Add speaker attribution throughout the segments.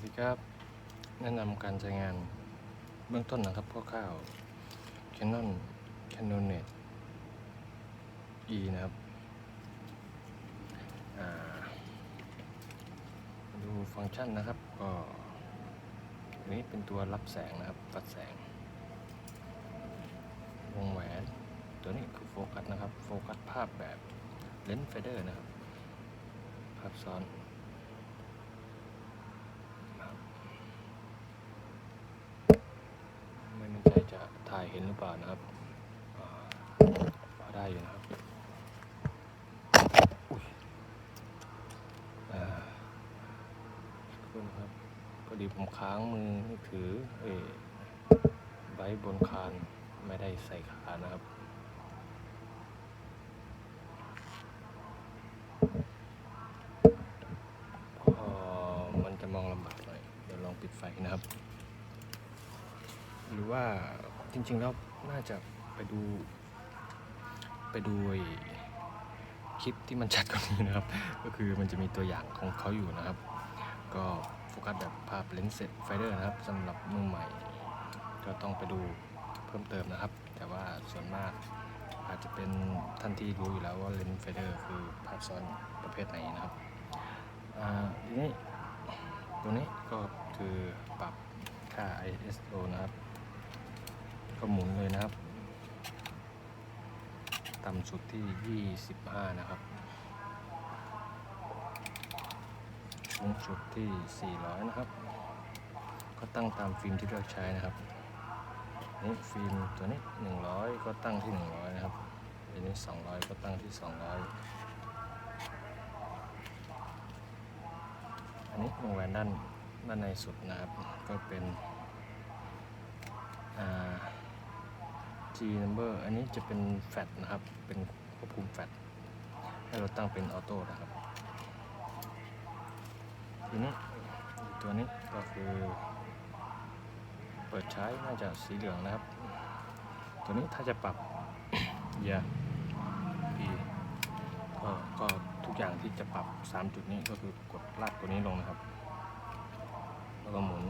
Speaker 1: วัสดีครับ แนะนำการใช้งานเบื้องต้นนะครับคร่าวๆ Canon Canonet E นะครับดูฟังก์ชันนะครับ ก็อันนี้เป็นตัวรับแสงนะครับ ตัดแสง วงแหวน ตัวนี้คือโฟกัสนะครับ โฟกัสภาพแบบเลนส์เฟเดอร์นะครับ ภาพซ้อน ไม่แน่ใจจะถ่ายเห็นหรือเปล่านะครับอ่าพ อได้อยู่นะครับอุ๊ยอ่าสักครู่นะครับพอดีผมค้างมือถือเออไว้บนคานไม่ได้ใส่ขานะครับพอมันจะมองลำบากหน่อยเดี๋ยวลองปิดไฟนะครับ หรือว่าจริงๆแล้วน่าจะไปดู ไปดูคลิปที่มันชัดกว่านี้นะครับ ก็คือมันจะมีตัวอย่างของเขาอยู่นะครับ ก็โฟกัสแบบภาพเลนส์เซตไฟเดอร์นะครับสำหรับมือใหม่ ก็ต้องไปดูเพิ่มเติมนะครับ แต่ว่าส่วนมากอาจจะเป็นท่านที่รู้อยู่แล้วว่าเลนส์ไฟเดอร์คือภาพซ้อนประเภทไหนนะครับอ่าทีนี้ตัวนี้ก็คือปรับค่า ISO นะครับ ก็หมุนเลยนะครับ ต่ำสุดที่ 25 นะครับ สูงสุดที่ 400 นะครับ ก็ตั้งตามฟิล์มที่เลือกใช้นะครับ นี่ฟิล์มตัวนี้ 100 ก็ตั้งที่ 100 นะครับอันนี้ 200 ก็ตั้งที่ 200 อันนี้วงแหวนด้านด้านในสุดนะครับ ก็เป็นอ่า G number อันนี้จะเป็นแฟลตนะครับ เป็นควบคุมแฟลตให้เราตั้งเป็นออโต้นะครับ ทีนี้ตัวนี้ก็คือ เปิดใช้น่าจะสีเหลืองนะครับ ตัวนี้ถ้าจะปรับยาพีก็ก็ทุกอย่างที่จะปรับ 3 จุดนี้ก็คือกดลากตัวนี้ลงนะครับ แล้วก็หมุน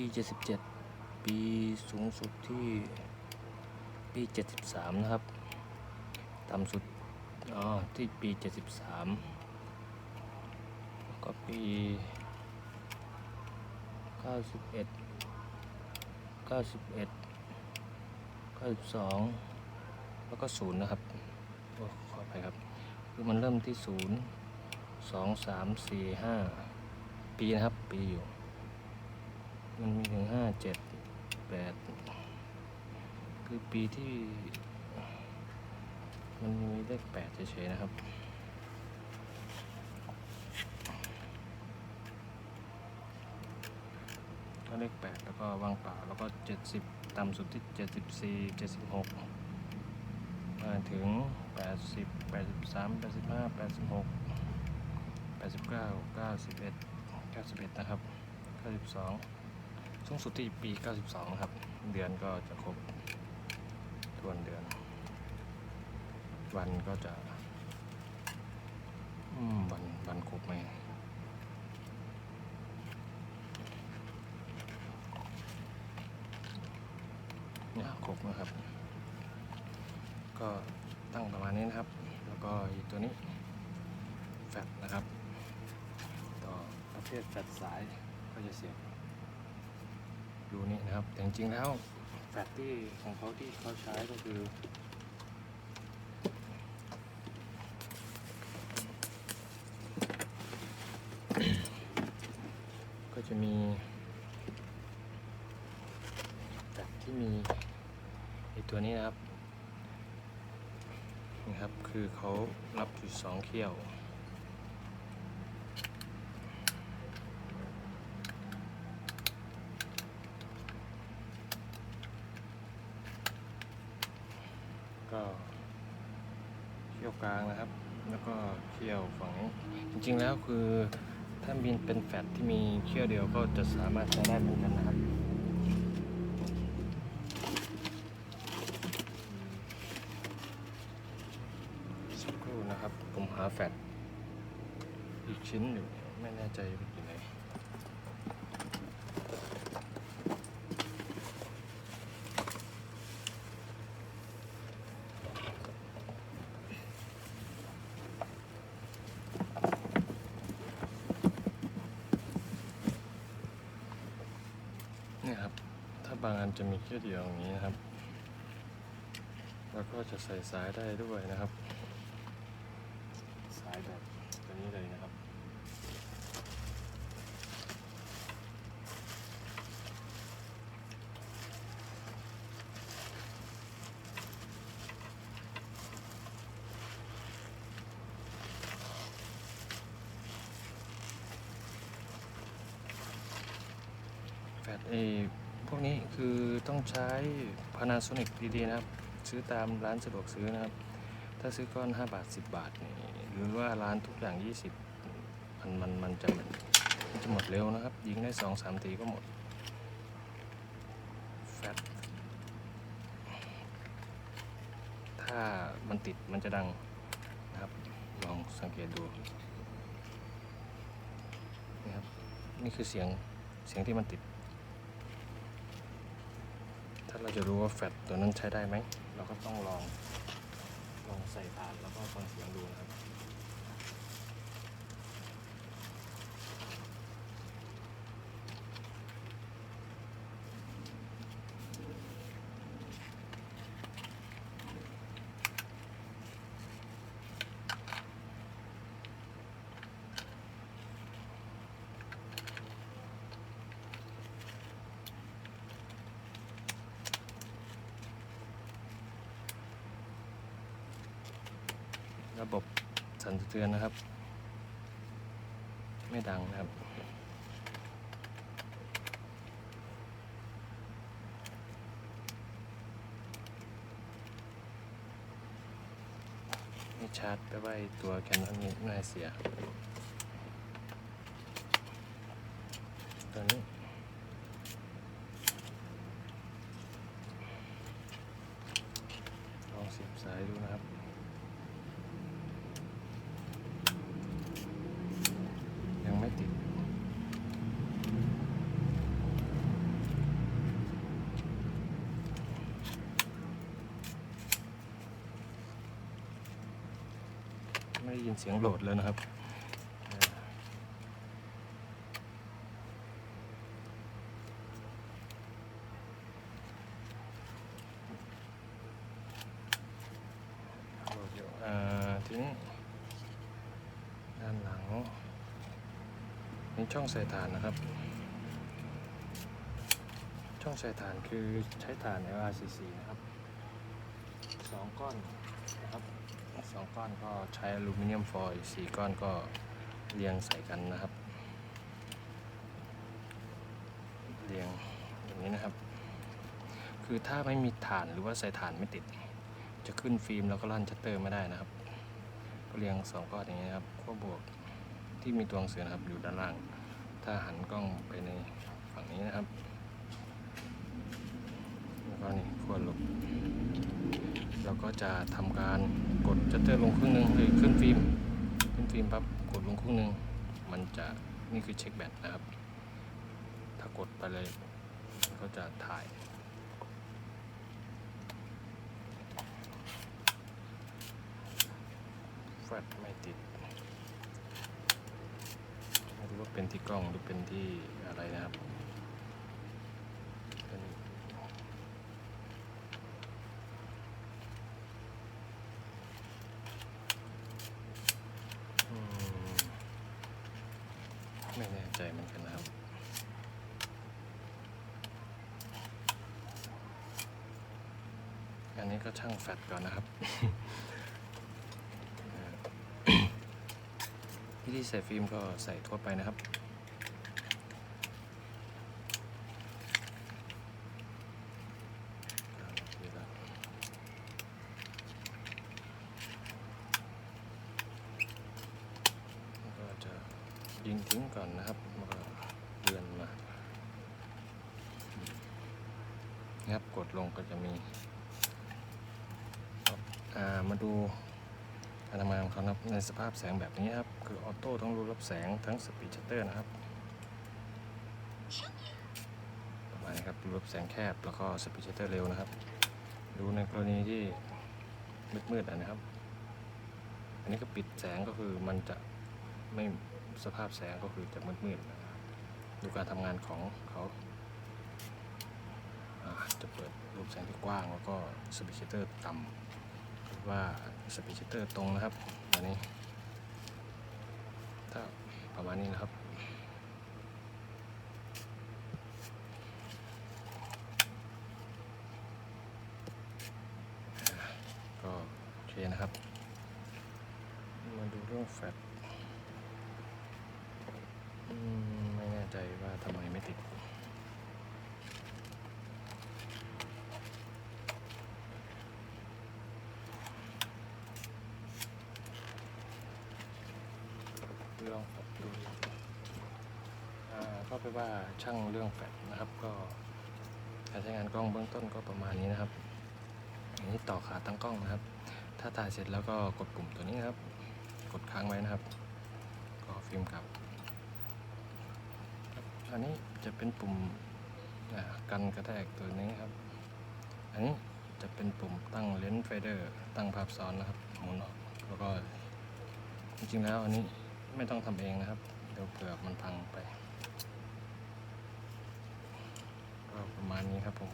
Speaker 1: ปี77ปีสูงสุดที่ปี73นะครับ ต่ำสุดอ๋อที่ปี73แล้วก็ปี91 91 92แล้วก็0นะครับโอ้ขอไปครับ คือมันเริ่มที่0 2 3 4 5ปีนะครับ ปีอยู่ มันมีถึงห้าเจ็ดแปดคือปีที่ มันมีเลขแปดเฉยๆนะครับก็เลขแปดแล้วก็ว่างเปล่าแล้วก็เจ็ดสิบต่ำสุดที่เจ็ดสิบสี่เจ็ดสิบหกมาถึงแปดสิบแปดสิบสามแปดสิบห้าแปดสิบหกแปดสิบเก้าเก้าสิบเอ็ดเก้าสิบเอ็ดนะครับเก้าสิบสอง สูงสุดที่ปี 92 ครับ เดือนก็จะครบทวนเดือน วันก็จะอืมวันวันครบไหมเนี่ยครบนะครับ ก็ตั้งประมาณนี้นะครับ แล้วก็อีกตัวนี้แฟลตนะครับ ต่อประเภทแฟลตสายก็จะเสียบ ดูนี่นะครับ แต่จริงๆแล้วแฟลตที่ของเขาที่เขาใช้ก็คือก็จะมีแฟลตที่มีไอตัวนี้นะครับนะครับ คือเขารับอยู่สองเขี้ยว ก็ เขี้ยวกลางนะครับ แล้วก็เขี้ยวฝั่งนี้ จริงๆแล้วคือถ้าบินเป็นแฟลตที่มีเขี้ยวเดียวก็จะสามารถใช้ได้เหมือนกันนะครับกนะครับ ผมหาแฟตอีกชิ้นอยู่ไม่แน่ใจอยู่ไหนเนี่ยครับ ถ้าบางอันจะมีแค่เดียวอย่างนี้นะครับ แล้วก็จะใส่สายได้ด้วยนะครับ สายแบบตัวนี้เลยนะครับแฟลชเอ พวกนี้คือต้องใช้ Panasonic ดีๆนะครับ ซื้อตามร้านสะดวกซื้อนะครับ ถ้าซื้อก้อน 5 บาท 10 บาทนี่หรือว่าร้านทุกอย่าง 20 มันมันมันจะมันจะหมดเร็วนะครับ ยิงได้ 2 3ทีก็หมดแฟลชถ้ามันติดมันจะดังนะครับ ลองสังเกตดูนี่ครับนี่คือเสียงเสียงที่มันติด ถ้าเราจะรู้ว่าแฟลชตัวนั้นใช้ได้ไหม เราก็ต้องลอง ลองใส่ฐานแล้วก็ฟังเสียงดูนะครับ ระบบสั่นสะเทือนนะครับ ไม่ดังนะครับไม่ชาร์จไปไว้ตัวแคนนอนนี้น่าเสียตัวนี้ ลองเสียบสายดูนะครับ ยังไม่ติด ไม่ได้ ยินเสียงโหลดเลยนะครับโหลดอยู่อ่าทีนี้ด้านหลังนี่ช่องใส่ฐานนะครับ ช่องใส่ฐานคือใช้ฐาน LRCC นะครับสองก้อน 2 ก้อนก็ใช้อลูมิเนียมฟอยล์4ก้อนก็เรียงใส่กันนะครับ เรียงอย่างนี้นะครับ คือถ้าไม่มีฐานหรือว่าใส่ฐานไม่ติด จะขึ้นฟิล์มแล้วก็ลั่นชัตเตอร์ไม่ได้นะครับ ก็เรียง 2 ก้อนอย่างนี้ครับขั้วบวกที่มีตัวหนังสือนะครับอยู่ด้านล่าง ถ้าหันกล้องไปในฝั่งนี้นะครับแล้วก็นี่ขั้วลบ เราก็จะทำการกดชัตเตอร์ลงครึ่งหนึ่งหรือขึ้นฟิล์มขึ้นฟิล์มปั๊บกดลงครึ่งหนึ่งมันจะนี่คือเช็คแบตนะครับ ถ้ากดไปเลยก็จะถ่ายแฟลชไม่ติดไม่รู้ว่าเป็นที่กล้องหรือเป็นที่อะไรนะครับเป็นอืม ไม่แน่ใจเหมือนกันนะครับอันนี้ก็ช่างแฟลชก่อนนะครับ วิธีใส่ฟิล์มก็ใส่ทั่วไปนะครับ แล้วก็จะยิงทิ้งก่อนนะครับแล้วก็เดือนมา นะครับ กดลงก็จะมีามาดูการทำงานของเขาครับในสภาพแสงแบบนี้ครับ คือออโต้ทั้งรูรับแสงทั้งสปีดชัตเตอร์นะครับประมาณนี้ครับรูรับแสงแคบแล้วก็สปีดชัตเตอร์เร็วนะครับ ดูในกรณีที่มืดๆนะครับ อันนี้ก็ปิดแสงก็คือมันจะไม่สภาพแสงก็คือจะมืดๆนะครับดูการทำงานของเขา จะเปิดรูปแสงที่กว้างแล้วก็สปีชเตอร์ต่ำหรือว่าสปีชเตอร์ตรงนะครับอันนี้ถ้าประมาณนี้นะครับก็โอเคนะครับ มาดูเรื่องแฟลชอืมไม่แน่ใจว่าทำไมไม่ติด ลองปรับดูก็ไปนว่าช่างเรื่องแฟลชนะครับ ก็การใช้งานกล้องเบื้องต้นก็ประมาณนี้นะครับอันนี้ต่อขาตั้งกล้องนะครับ ถ้าถ่ายเสร็จแล้วก็กดปุ่มตัวนี้นะครับ กดค้างไว้นะครับ ก็ฟิล์มกลับอันนี้จะเป็นปุ่มกันกระแทกตัวนี้ครับ อันนี้จะเป็นปุ่มตั้งเลนส์ไฟเดอร์ตั้งภาพซ้อนนะครับหมุนออกแล้วก็จริงๆแล้วอันนี้ ไม่ต้องทำเองนะครับ เดี๋ยวเผื่อมันพังไปก็ประมาณนี้ครับผม